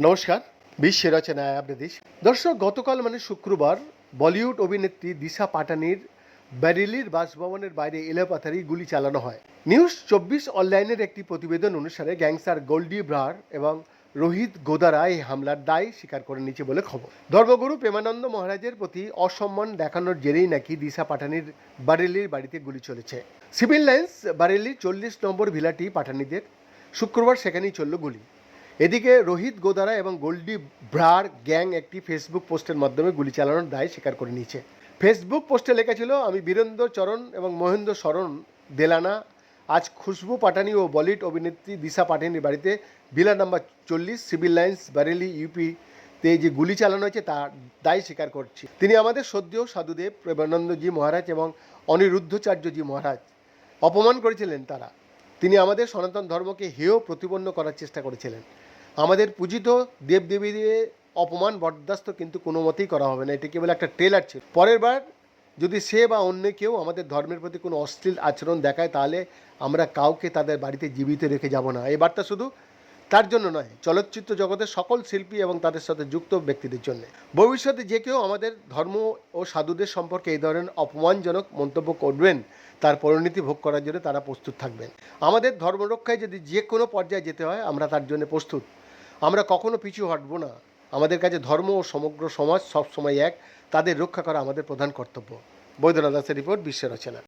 নমস্কার বিশ্ব রচনায় আপনাদের দর্শক, গতকাল মানে শুক্রবার বলিউড অভিনেত্রী দিশা পাটানির ব্যারিলির বাসভবনের বাইরে এলোপাথারি গুলি চালানো হয়। নিউজ চব্বিশ অনলাইনের একটি প্রতিবেদন অনুসারে গ্যাংস্টার গোল্ডি ব্রার এবং রোহিত গোদারা এই হামলার দায় স্বীকার করে নিয়েছে বলে খবর। ধর্মগুরু প্রেমানন্দ মহারাজের প্রতি অসম্মান দেখানোর জেরেই নাকি দিশা পাঠানির বারেলির বাড়িতে গুলি চলেছে। সিভিল লাইন্স বারেলির চল্লিশ নম্বর ভিলাটি পাঠানিদের শুক্রবার সেখানেই চলল গুলি। এদিকে রোহিত গোদারা এবং গোল্ডি ব্রার গ্যাং একটি ফেসবুক পোস্টের মাধ্যমে গুলি চালানোর দায় স্বীকার করে নিয়েছে। ফেসবুক পোস্টে লেখা ছিল, আমি বীরেন্দ্র চরণ এবং মহেন্দ্র শরণ দেলানা আজ খুশবু পাটানি ও বলিউড অভিনেত্রী দিশা পাটানির বাড়িতে ভিলা নাম্বার চল্লিশ, সিভিল লাইন্স বারেলি ইউপি তে যে গুলি চালানো হয়েছে তার দায় স্বীকার করছি। তিনি আমাদের সদ্য সাধুদেব প্রেমানন্দজি মহারাজ এবং অনিরুদ্ধচার্যজি মহারাজ। অপমান করেছিলেন তারা। তিনি আমাদের সনাতন ধর্মকে হেয় প্রতিপন্ন করার চেষ্টা করেছিলেন। আমাদের পূজিত দেবদেবীদের অপমান বরদাস্ত কিন্তু কোনো মতেই করা হবে না। এটি কেবল একটা ট্রেলার ছিল। পরের বার যদি সে বা অন্য কেউ আমাদের ধর্মের প্রতি কোনো অশ্লীল আচরণ দেখায়, তাহলে আমরা কাউকে তাদের বাড়িতে জীবিত রেখে যাব না। এই বার্তা শুধু তার জন্য নয়, চলচ্চিত্র জগতের সকল শিল্পী এবং তাদের সাথে যুক্ত ব্যক্তিদের জন্য। ভবিষ্যতে যে কেউ আমাদের ধর্ম ও সাধুদের সম্পর্কে এই ধরনের অপমানজনক মন্তব্য করবেন, তার পরিণতি ভোগ করার জন্য তারা প্রস্তুত থাকবেন। আমাদের ধর্ম রক্ষায় যদি যে কোনো পর্যায়ে যেতে হয়, আমরা তার জন্য প্রস্তুত। আমরা কখনো পিছু হটবো না। আমাদের কাছে ধর্ম ও সমগ্র সমাজ সবসময় এক। তাদের রক্ষা করা আমাদের প্রধান কর্তব্য। বৈদ্যনাথ দাসের রিপোর্ট বিশ্ব রচনা।